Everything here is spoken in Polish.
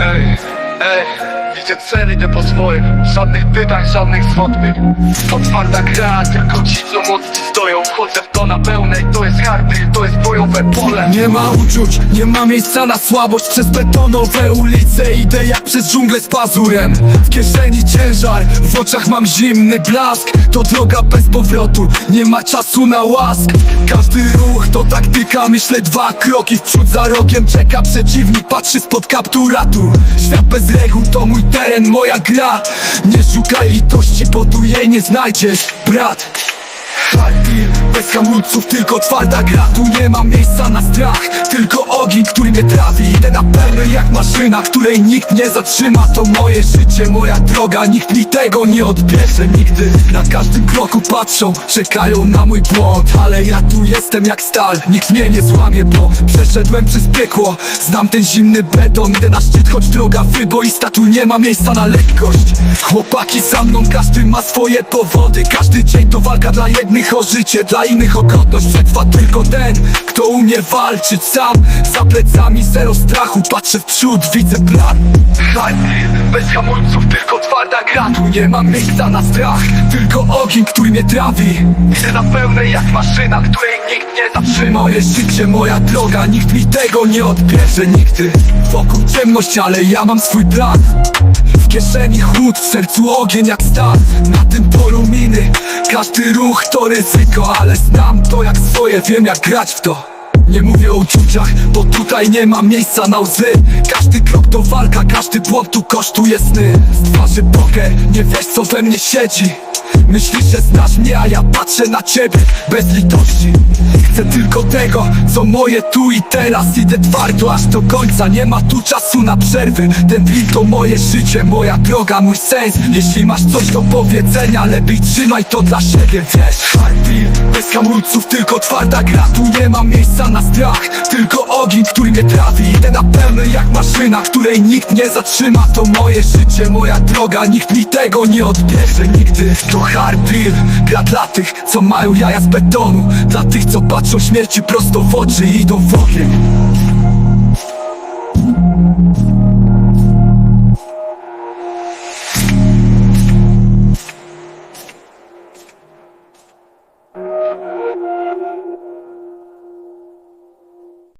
Ej, ej, idzie cel, idę po swoje Żadnych pytań, żadnych zwrotnych To twarda gra, tylko ci co mocni stoją. Wchodzę w to na pełnej, hardy, to jest bojowe pole. Nie ma uczuć, nie ma miejsca na słabość. Przez betonowe ulice idę jak przez dżunglę z pazurem. W kieszeni ciężar, w oczach mam zimny blask. To droga bez powrotu, nie ma czasu na łask. Każdy ruch to taktyka, myślę dwa kroki. W przód Za rogiem czeka przeciwnik, patrzy spod kapturatu. Świat bez reguł to mój teren, moja gra. Nie szukaj litości, bo tu jej nie znajdziesz, brat Bez hamulców, tylko twarda gra. Tu nie ma miejsca na strach, tylko ogień, który mnie trawi. Idę na pełny jak maszyna, której nikt nie zatrzyma. To moje życie, moja droga, nikt mi tego nie odbierze. Nigdy Na każdym kroku patrzą, czekają na mój błąd. Ale ja tu jestem jak stal, nikt mnie nie złamie Bo przeszedłem przez piekło, znam ten zimny beton Idę na szczyt, choć droga wyboista, tu nie ma miejsca na lekkość. Chłopaki za mną, każdy ma swoje powody. Każdy dzień to walka dla jednych o życie, dla innych o Przetrwa tylko ten, kto umie walczyć sam. Za plecami zero strachu, patrzę w przód, widzę plan. Deal, bez hamulców, tylko twarda gra. Tu nie ma miejsca na strach, tylko ogień, który mnie trawi. Idę na pełnej jak maszyna, której nikt nie zatrzyma. Moje życie, moja droga, nikt mi tego nie odbierze. Nigdy Wokół ciemność, ale ja mam swój plan. W kieszeni chłód, w sercu ogień jak stal. Na tym polu miny Każdy ruch to ryzyko Ale znam to jak swoje, wiem jak grać w to nie mówię o uczuciach, bo tutaj nie ma miejsca na łzy. Każdy krok to walka, każdy błąd tu kosztuje sny. Z twarzy poker, nie wiesz co we mnie siedzi. Myślisz, że znasz mnie, a ja patrzę na ciebie bez litości. Chcę tylko tego, co moje tu i teraz. Idę twardo aż do końca, nie ma tu czasu na przerwy. Ten beat to moje życie, moja droga, mój sens. Jeśli masz coś do powiedzenia, lepiej trzymaj to dla siebie, wiesz bez hamulców, tylko twarda gra. Tu nie ma miejsca na strach, tylko ogień, który mnie trawi. Idę na pełny jak maszyna, której nikt nie zatrzyma. To moje życie, moja droga, nikt mi tego nie odbierze nigdy. To hard deal, gra dla tych, co mają jaja z betonu. Dla tych, co patrzą śmierci prosto w oczy i idą w ogień